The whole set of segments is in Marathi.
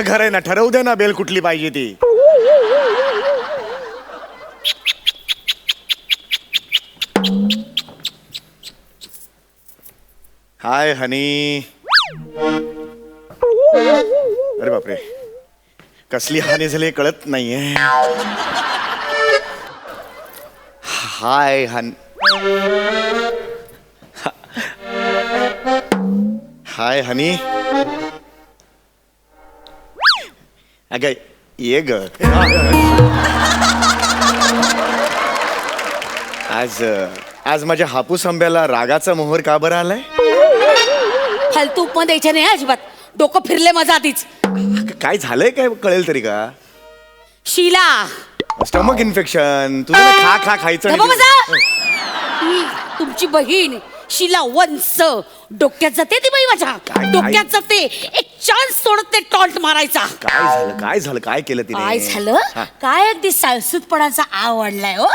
माझं घर आहे ना ठरवू दे ना बेल कुठली पाहिजे ती. Hi honey. अरे बापरे. कसली हानी झाली कळत नाहीये. Hi hon. Hi honey. अगं ये ग आज आज माझ्या हापूस आंब्याला रागाचा मोहर का बरं आलाय? फालतू उपमा द्यायच्या नाही अजिबात. डोकं फिरले माझं आधीच. काय झालंय काय कळेल तरी का? शिला. स्टमक इन्फेक्शन तुझं ना खा खा खायचं गप्पा आणि बसा. तुमची बहीण. शिला वंस डोक्यात जाते ती बाई माझ्या. काय- डोक्यात जाते एक चान्स सोडत ते टॉल्ट मारायचा. काय झालं काय झालं काय केलं तिने? काय झालं? हा. काय अगदी साळसूतपणाचा आवडलाय हो?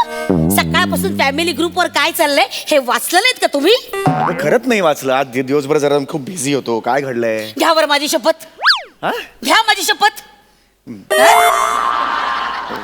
सकाळपासून फॅमिली ग्रुपवर काय चाललंय हे वाचलं नाहीत का तुम्ही? अगं, खरंच नाही वाचलं. आज दि- दिवसभर जरा खूप बिझी होतो. काय घडलंय? घ्या बरं माझी शपथ. हा? घ्या माझी शपथ.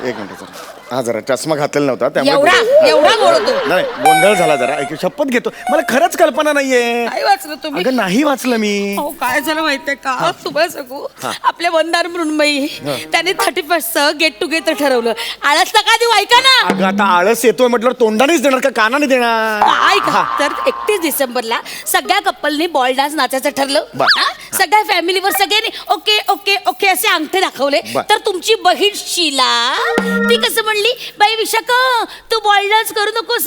एक मिनिट जरा. हा जरा चष्मा घातलेला नव्हता त्यामुळे एवढा एवढा बोलतो. नाही गोंधळ झाला जरा. एक शपथ घेतो. मला खरंच कल्पना नाहीये. काय वाचलं तुम्ही. अगं नाही वाचलं मी. अहो काय झालं माहितीये का? तुम्हाला सांगू? आपल्या वंदार मृण्मयी त्याने थर्टी फर्स्ट गेट टुगेदर ठरवलं. आळस नका देऊ ऐका ना. अगं आता आळस येतोय म्हटलं तोंडानेच देणार का कानाने देणार? ऐका. तर एकतीस डिसेंबरला सगळ्या कपलनी बॉल डान्स नाचायचं ठरलं. बर. हा? सगळ्या फॅमिलीवर सगळ्यांनी ओके ओके ओके असे अंगठे दाखवले. बर. तर तुमची बहीण शीला ती कसं म्हणली? बाई विशाख तू बॉल डान्स करू नकोस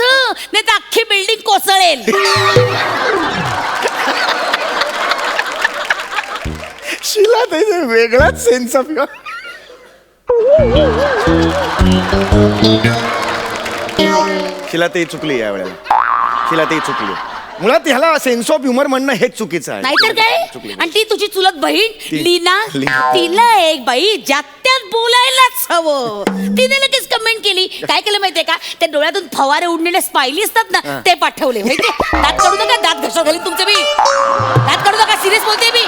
नाही तर अख्खी बिल्डिंग कोसळेल. शिला त्याचा वेगळाच सेन्स ऑफ शिला ते चुकली या वेळेला शिला ते चुकली. मुळात ह्याला सेन्स ऑफ ह्युमर म्हणणं हेच चुकीचं आहे. नाहीतर काय? चुकली आणि ती तुझी चुलत बहीण ती- लीना लीना. तिला एक बाई ज्यात त्यात बोलायलाच हवं. तिने लगेच कमेंट केली. काय केलं माहितीये का? त्या डोळ्यातून फवारे उडलेले स्माइली असतात ना ते पाठवले. माहितीये? दात काढू नका दात घसा घालीन तुमचे मी दात काढू नका सिरियस बोलते मी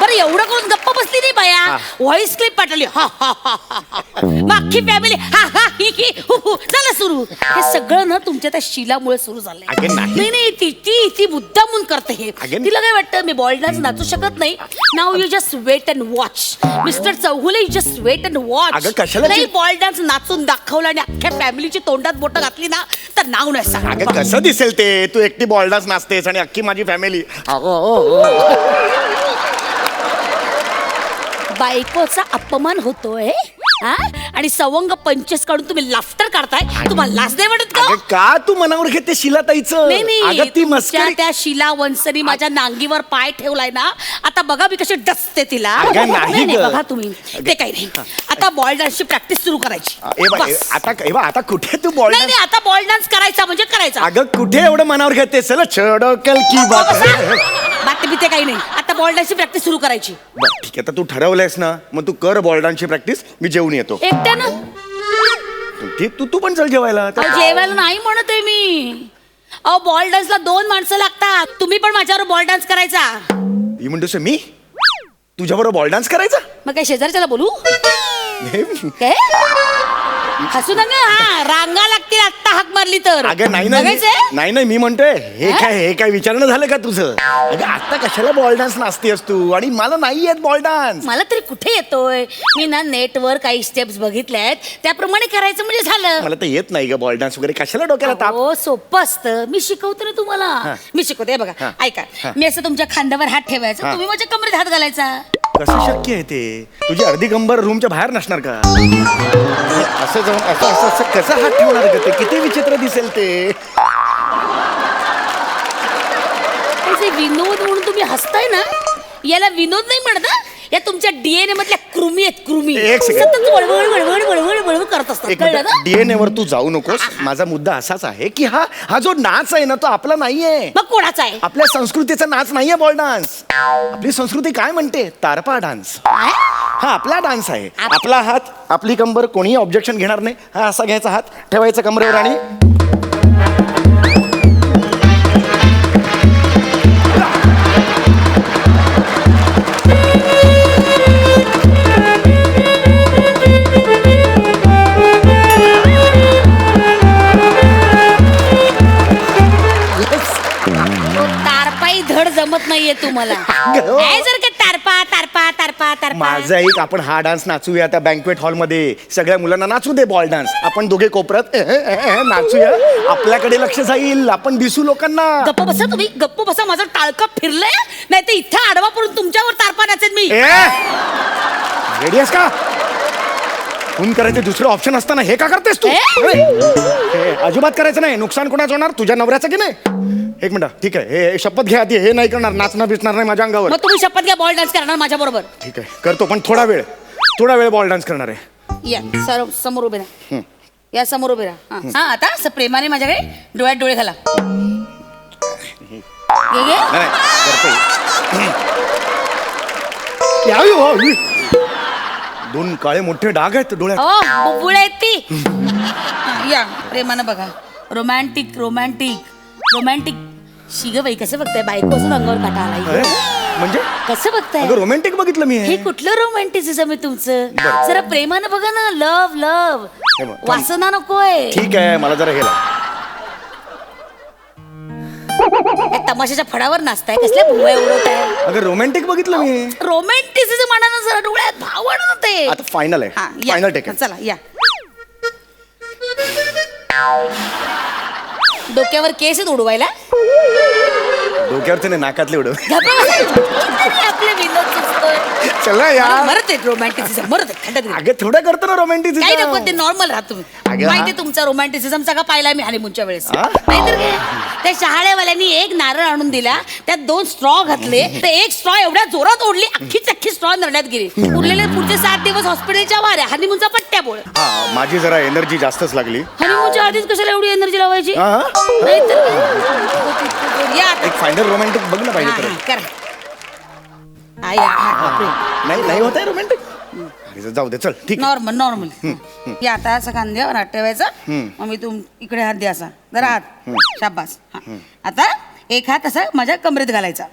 बरं एवढं करून गप्प बसली नाही बाया व्हॉइस क्लिप पाठवली. हा हा हा हा हा. मग अख्खी फॅमिली हा हा ही ही हु हु. झालं सुरू. हे सगळं ना तुमच्या त्या शिलामुळे सुरू झालंय. अगं नाही. नाही नाही ती ती ती मुद्दामून करते हे. अगं- तिला काय वाटतं मी बॉल डान्स नाचू शकत नाही. Now you just wait and watch mister Chougule you just wait and watch अगं, कशाला नाही ती- बॉल डान्स नाचून दाखवला आणि अख्ख्या फॅमिलीची तोंडात बोटं घातली ना तर नाव नाही अगं सांग कसं दिसेल ते? तू एकटी बॉलडाच नाचतेस आणि अख्खी माझी फॅमिली बायकोचा अपमान होतोय? हा? आणि सवंग पंचेस काढून तुम्ही लाफ्टर काढताय. तुम्हाला लाज नाही वाटत का? अगं का तू मनावर घेते शिलाताईचं? नाही नाही. अगं ती तुमच्या मस्करी त्या शिला वंसनी माझ्या नांगीवर पाय ठेवलाय ना आता बघा मी कशी डसते तिला. अगं, नाही नाही गं. बघा तुम्ही. ते काही नाही. आता बॉल डान्सची प्रॅक्टिस सुरू करायची. ए बा- ए- बस. आता ए बा, आता कुठे तू बॉल नाही नाही आता बॉल डान्स करायचा म्हणजे करायचा. अगं कुठे एवढं मनावर घेते चल छडकल की बात. बात बिते काही नाही. आता बॉल डान्सची प्रॅक्टिस सुरू करायची. बरं ठीक आहे आता तू ठरवलंयस ना? मग तू कर बॉल डान्सची प्रॅक्टिस मी जेवून येतो. एकट्यानं तू तू पण चल जेवायला. अहो, जेवायला नाही म्हणत आहे मी. अहो बॉल डान्सला दोन माणसं लागतात. तुम्ही पण माझ्यावर बॉल डान्स करायचा. ही म्हणतोस मी? तुझ्याबरोबर बॉल डान्स करायचा? मग काय शेजारच्याला बोलू? काय? हसू नका हा रांगा लागतील आत्ता हाक मारली तर. अगं नाही नाही बघायचंय? नाही नाही मी म्हणतोय हे? काय हे काय विचारणं झालं का तुझं? अगं आता कशाला बॉल डान्स नाचतेस तू? आणि मला नाही येत बॉल डान्स मला तरी कुठे येतोय? मी ना नेटवर काही स्टेप्स बघितल्या आहेत त्याप्रमाणे करायचं म्हणजे झालं. मला तर येत नाही ग बॉल डान्स वगैरे. कशाला डोक्याला ताप? हो सोपं असतं. मी शिकवते ना तुम्हाला. मी शिकवते हे बघा. हा. ऐका. हा. मी असं तुमच्या खांद्यावर हात ठेवायचा. तुम्ही माझ्या कमरेत हात घालायचा. कसं शक्य आहे ते? तुझी अर्धी कंबर रूमच्या बाहेर नसणार का? असं जाऊन असं असं असं कसं हात ठेवणार का ते? किती विचित्र दिसेल ते? विनोद म्हणून तुम्ही हसताय ना याला विनोद नाही म्हणता या तुमच्या डीएनए मधल्या कृमी आहेत कृमी. एक second. सतत वळवळ वळवळ वळवळ वळवळ करत असतात. एक कळलं ना डीएनए वर तू जाऊ नकोस. माझा मुद्दा असाच आहे की हा हा जो नाच आहे ना तो आपला नाहीये. मग कोणाचा आहे? आपल्या संस्कृतीचा नाच नाहीये बॉल डान्स. आपली संस्कृती काय म्हणते? तारपा डान्स. काय? हा आपला डान्स आहे. आपला हात आपली कंबर कोणीही ऑब्जेक्शन घेणार नाही. हा असा घ्यायचा हात. ठेवायचा कमरेवर आणि नाहीये गं. काय जर का तारपा तारपा तारपा तारपा. माझं एक आपण हा डान्स नाचूया त्या बँकवेट हॉलमध्ये सगळ्या मुलांना नाचू दे बॉल डान्स आपण दोघे कोपऱ्यात एह, नाचूया. आपल्याकडे लक्ष जाईल. आपण दिसू लोकांना. गप्प बसा तुम्ही. गप्प बसा. माझं टाळकं फिरलंय. नाही तर इथं आडवा पडून तुमच्यावर तारपा नाचेन मी. ए! रेडी आहेस का? खून करायचे दुसरं ऑप्शन असताना हे का करतेस तू? ए? हे, अजिबात करायचं नाही. नुकसान कोणाचं होणार? तुझ्या नवऱ्याचं की नाही? एक मिनिट ठीक आहे. हे- हे शपथ घ्या आधी. हे नाही करणार नाचणार बिचणार नाही माझ्या अंगावर. मग तुम्ही शपथ घ्या बॉल डान्स करणार माझ्या बरोबर. ठीक आहे. करतो पण थोडा वेळ. थोडा वेळ बॉल डान्स करणार आहे. या सर समोर उभे राहा. या समोर उभे राहा. हा. हा आता असं प्रेमाने माझ्याकडे डोळ्यात डोळे घाला. नाही, नाही यावी हो, ही. दोन काळे मोठे डाग आहेत डोळ्यात. बुबुळ आहेत ती. या प्रेमानं बघा. रोमॅन्टिक रोमॅन्टिक रोमॅन्टिक शिग बाई कसं बघताय? बायको असून अंगावर काटा आला अरे, इथे. म्हणजे? कसं बघताय? अगं रोमॅन्टिक बघितलं मी. हे हे कुठलं रोमॅन्टिसिझम आहे तुमचं? बरं. जरा प्रेमानं बघा ना. लव लव हे बघ, थांब. वासना नकोय. ठीक आहे मला जरा गेला तमाशाच्या फडावर नाचताय. कसल्या भुवया उडवताय? अगं रोमॅन्टिक बघितलं मी. रोमॅन्टिसिझम आणा ना जरा डोळ्यात भाव आणा ना ते. आता फायनल हा, आहे या. फायनल टेक चला या. डोक्यावर केस आहेत उडवायला. डोक्यावरचे नाही नाकातले उडव आपले चला यार मरत आहेत रोमॅन्टिसिझम मरत आहेत खड्ड्यात गेले. अगं थोडं करतो ना काही नको ते नॉर्मल राहा तुम्ही अगं, माहिती. तुमचा रोमॅन्टिसिझम सगळा पाहिला मी हनीमूनच्या वेळेस हा? नाहीतर काय त्या शहाळेवाल्यांनी एक नारळ आणून दिला त्यात दोन स्ट्रॉ घातले तर एक स्ट्रॉ एवढ्या जोरात ओढली अख्खीच अख्खी स्ट्रॉ नरड्यात गेली उरलेले पुढचे सात दिवस हॉस्पिटलच्या वाऱ्या हनीमूनचा पट्ट्या बोळ हा माझी जरा एनर्जी जास्तच लागली हनीमूनच्या आधीच कशाला एवढी एनर्जी लावायची हा. नाहीतर काय? या आता. एक फायनल रोमॅन्टिक बघ ना पाहिजे हा, तर हा, करा या, बापरे. नाही नाही होत आहे रोमॅन्टिक जाऊ दे चल ठीक आहे. नॉर्मल नॉर्मल आता असं खांद्यावर हात ठेवायचा. मग मी तुम इकडे हात द्या असा. जरा हात. शाबास. हा. आता एक हात असा माझ्या कमरेत घालायचा.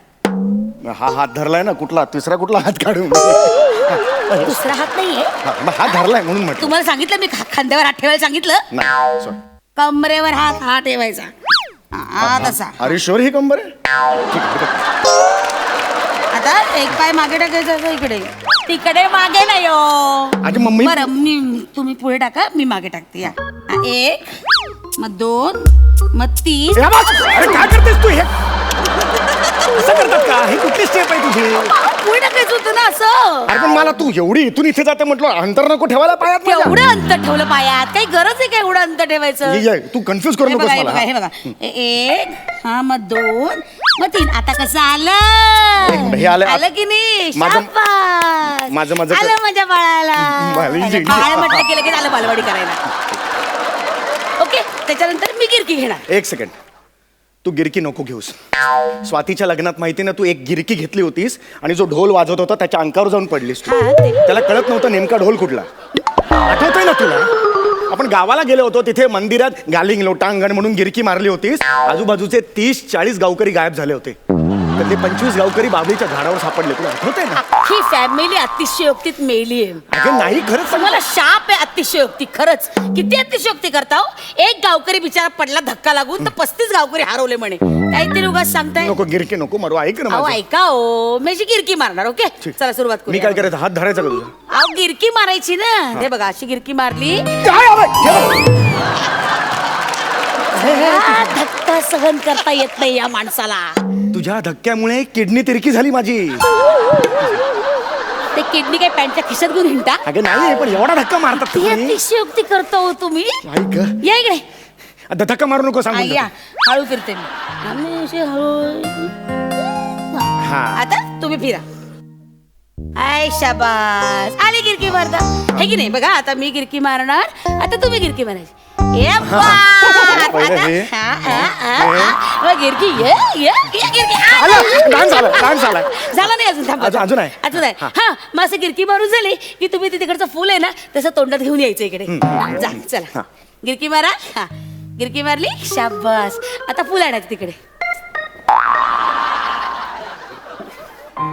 हा हात धरलाय ना कुठला? तिसरा कुठला हात काढून? दुसरा हात नाहीये. हा, मग हात धरलाय म्हणून म्हटलं. तुम्हाला सांगितलं मी खा- खांद्यावर हात ठेवायला सांगितलं? नाही sorry. कमरेवर हात हा ठेवायचा. हा, हा तसा. अरे शुअर ही कंबर आहे? ठीक आहे, ठीक आहे. आता एक पाय मागे टाकायचा असं इकडे? तिकडे मागे नाही हो. मम्मी. बरं मी तुम्ही पुढे टाका मी मागे टाकते या. हा, एक मग दोन मग तीन! अरे काय करतेस तू हे? असं करतात का? ही कुठली स्टेप आहे तुझी? पुढे टाकायचं होतं ना असं? अरे पण मला तू एवढी इथून इथे जाते म्हटलं अंतर नको ठेवायला पायात माझ्या. एवढं अंतर ठेवलं पायात? काही गरज आहे का एवढं अंतर ठेवायचं? ये, ये, तू कन्फ्युज करू हे नकोस बघा हे मला बघा हे. बघा. ए- एक हा मग दोन मग तीन. आता कसं आलं? एक हे आलं- आलं की नाही? माझं- शाबास. माझं- माझं- आलं माझ्या बाळाला. मला बाळ म्हटलं की लगेच आलं बालवाडी करायला. ओके त्याच्यानंतर मी गिरकी घेणार. एक सेकंड तू गिरकी नको घेऊस. स्वातीच्या लग्नात माहिती ना तू एक गिरकी घेतली होतीस आणि जो ढोल वाजवत होता त्याच्या अंकावर जाऊन पडलीस तू. हा, ते- त्याला कळत नव्हतं नेमका ढोल कुठला. आठवतंय ना तुला? आपण गावाला गेलो होतो तिथे मंदिरात गालिंग लोटांगण म्हणून गिरकी मारली होतीस. आजूबाजूचे तीस चाळीस गावकरी गायब झाले होते. त्यातले पंचवीस गावकरी बाबळीच्या झाडावर सापडले. तुला आठवतंय ना? ही फॅमिली अतिशयोक्तीत मेली आहे. अगं नाही खरंच सांग तुम्हाला शाप आहे अतिशयोक्ती खरंच. किती अतिशयोक्ती करता हो? एक गावकरी बिचारा पडला धक्का लागून तर पस्तीस गावकरी हरवले म्हणे. काहीतरी उगाच सांगताय. नको गिरकी नको मारू ऐक ना अहो माझं. ऐका हो मी अशी गिरकी मारणार ओके. चला सुरुवात मी काय करायचं? हात धरायचा का तुझा? अहो गिरकी मारायची ना. हे. बघा अशी गिरकी मारली. काय आवाज? बघ. धक्का सहन करता येत नाही या माणसाला. तुझ्या धक्क्यामुळे किडनी तिरकी झाली माझी. ते किडनी काय पॅन्टच्या खिशात घेऊन हिंडता? अगं नाही पण एवढा धक्का मारतात ती तुम्ही. अतिशयोक्ती करतो हो तुम्ही. ऐक या इकडे. आता धक्का मारू नको हा, सांगून या. हळू फिरते मी. आम्ही अशी हळू. हा. आता तुम्ही फिरा. आय शाबास. आली गिरकी मारता. हे की नाही? बघा आता मी गिरकी मारणार. आता तुम्ही गिरकी मारायची. पहिलं आता- हे. गिरकी ये ये ये गिरकी आ, आलं, डान्स झाला, डान्स झाला. झाला नाही अजून थांबा. अजून- अजून आहे. अजून आहे. हा. हा मग असं गिरकी मारून झाली की तुम्ही ते तिकडचं फुल आहे ना तसं तोंडात घेऊन यायचं इकडे. जा चला. गिरकी मारा. हा. गिरकी मारली शाबास. आता फुल आणायचं तिकडे.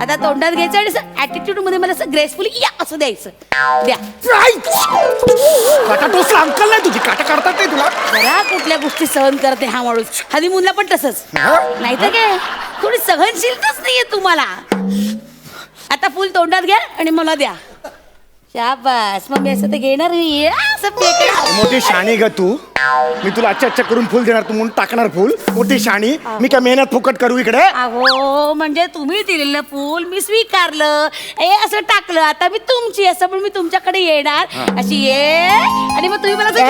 आता तोंडात घ्यायचं आणि असं ऍटिट्यूडमध्ये मला असं ग्रेसफुली या असं द्यायचं. द्या. काटा टोचला अंकल नाही तुझी काटा काढतात नाही तुला? जरा कुठल्या गोष्टी सहन करते हा माणूस. हनीमूनला पण तसंच. नाही तर काय? थोडी सहनशीलताच नाहीये तुम्हाला. आता फुल तोंडात घ्या आणि मला द्या. शाबास. मग मी असं ते घेणार मी असं. मोठी शाणी ग तू. मी तुला अच्छा अच्छा करून फुल देणार तू म्हणून टाकणार फुल. मोठी शाणी मी काय मेहनत फुकट करू इकडे? अहो म्हणजे तुम्ही दिलेलं फुल मी स्वीकारलं. ए असं टाकलं. आता मी तुमची असं पण मी तुमच्याकडे येणार. अशी ये. आणि मग तुम्ही मला असं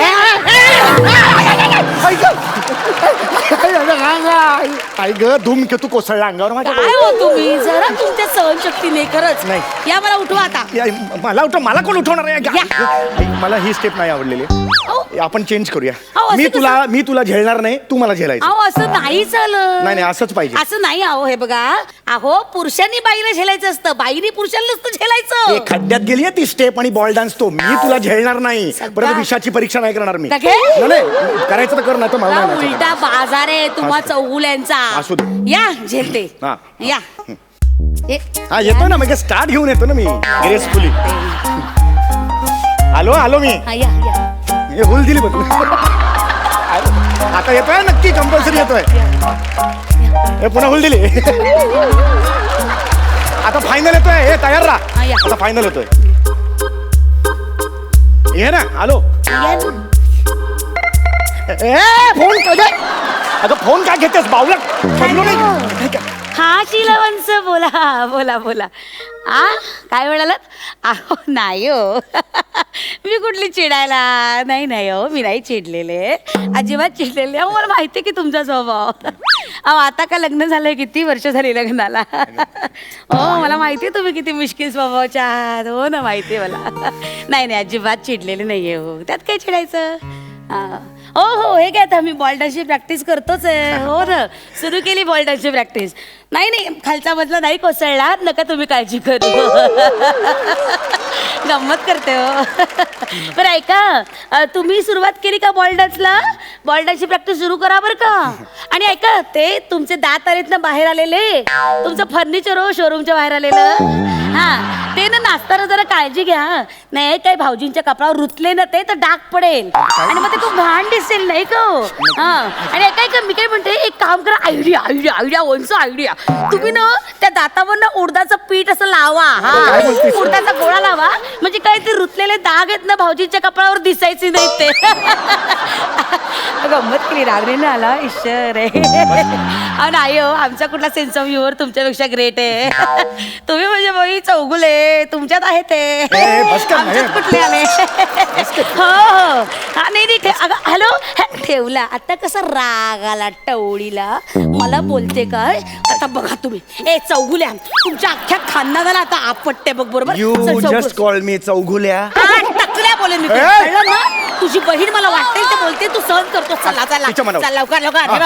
आई ग धूम तू कोसळला अंगावर माझ्या काय हो तुम्ही? जरा तुमच्या सहनशक्तीने खरंच. नाही. या मला उठवा आता. या, मला उठव मला कोण उठवणार आहे? या. मला ही स्टेप नाही आवडलेली. आपण चेंज करूया. अहो, असं मी कसं? तुला मी तुला झेलणार नाही तू मला झेलायचं. अहो असं नाही झालं नाही नाही असंच पाहिजे. असं नाही अहो हे बघा. अहो पुरुषांनी बाईला झेलायचं असतं. बाईने पुरुषांना नसतं झेलायचं. खड्ड्यात गेली ती स्टेप आणि बॉल डान्स तो. मी तुला झेलणार नाही. सगळा- परत विषाची परीक्षा नाही करणार मी. नखे? नाही, नाही करायचं तर कर नाही तर मला नाही नाचायचं. उलटा बाजार आहे तुम्हा असू दे. चौगुल्यांचा असू दे. या झेलते. हा. या. हे- हा येतो ना म्हणजे स्टार्ट घेऊन येतो ना मी. ग्रेसफुली आलो आलो मी. हा, या या. हे हुल दिली बघ. आता येतोय नक्की कंपल्सरी येतोय. हे पुन्हा हुल दिली. आता फायनल येतोय हे तयार राहा. या. आता फायनल येतोय. ये ना ना. ए फोन काय अगं फोन काय घेतेस बावला बदलू नाही. हा शिलवंश बोला. बोला बोला. आ काय म्हणालात? अहो नाही हो. मी कुठली चिडायला? नाही नाही हो मी नाही चिडलेले. अजिबात चिडलेले. अहो मला माहिती आहे की तुमचा स्वभाव. अहो आता का लग्न झालं किती वर्ष झाली लग्नाला? हो मला माहिती आहे तुम्ही किती मुश्किल स्वभावाच्या आहात. हो ना माहिती आहे मला. नाही नाही अजिबात चिडलेले नाही आहे हो. त्यात काय चिडायचं? हा. हो हो हे काय आता मी बॉल डान्सची प्रॅक्टिस करतोच आहे. हो ना. सुरू केली बॉल डान्सची प्रॅक्टिस नाही नाही खालचा मधला नाही कोसळला नका तुम्ही काळजी करू. गंमत करते हो. बरं ऐका अ, तुम्ही सुरुवात केली का बॉल डान्सला बॉल डान्सची प्रॅक्टिस सुरू करा बरं का. आणि ऐका ते तुमचे दात आलेत ना बाहेर आलेले. तुमचं फर्निचर हो शोरूमच्या बाहेर आलेलं. हा ते ना नाचताना जरा काळजी घ्या नाही काही भाऊजींच्या कपडावर रुतले ना ते तर डाग पडेल. आणि मग ते खूप घाण दिसेल नाही का हो? हा. आणि काय का मी काय म्हणते एक काम करा आयडिया आयडिया आयडिया वंच आयडिया. तुम्ही ना त्या दातावर ना उडदाचं पीठ असं लावा हा? उडदाचा गोळा लावा. म्हणजे काय ते रुतलेले दाग आहेत ना भाऊजींच्या कपडावर दिसायचे नाहीत ते. गंमत केली रागणीने आला ईश्वर आहे अहो नाही हो आमचा कुठला सेन्स ऑफ ह्युमर तुमच्यापेक्षा ग्रेट आहे. तुम्ही म्हणजे बाई चौगुले तुमच्यात आहे ते. ए, बस कर ना, आमच्यात ए. कुठले आले हो हो. हा नाही नाही ठे- अगं हॅलो हे, ठेवला. आता कसा राग आला टवळीला. मला बोलते काय? आता बघा तुम्ही. ए चौगुल्या. तुमच्या अख्ख्या खानदानाला आता आपटते बघ बरोबर? यू चल, चौगुल. जस्ट कॉल मी चौगुल्या. हा, टकल्या बोलेन मी. तुला. ए! कळलं ना? तुझी बहीण मला वाटते बोलते तू सहन करतो चला चला लवकर लवकर.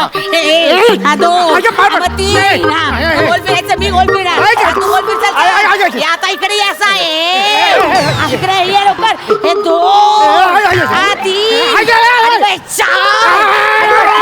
हे आता इकडे असं आहे. इकडे ये लवकर. हे दोन. चार.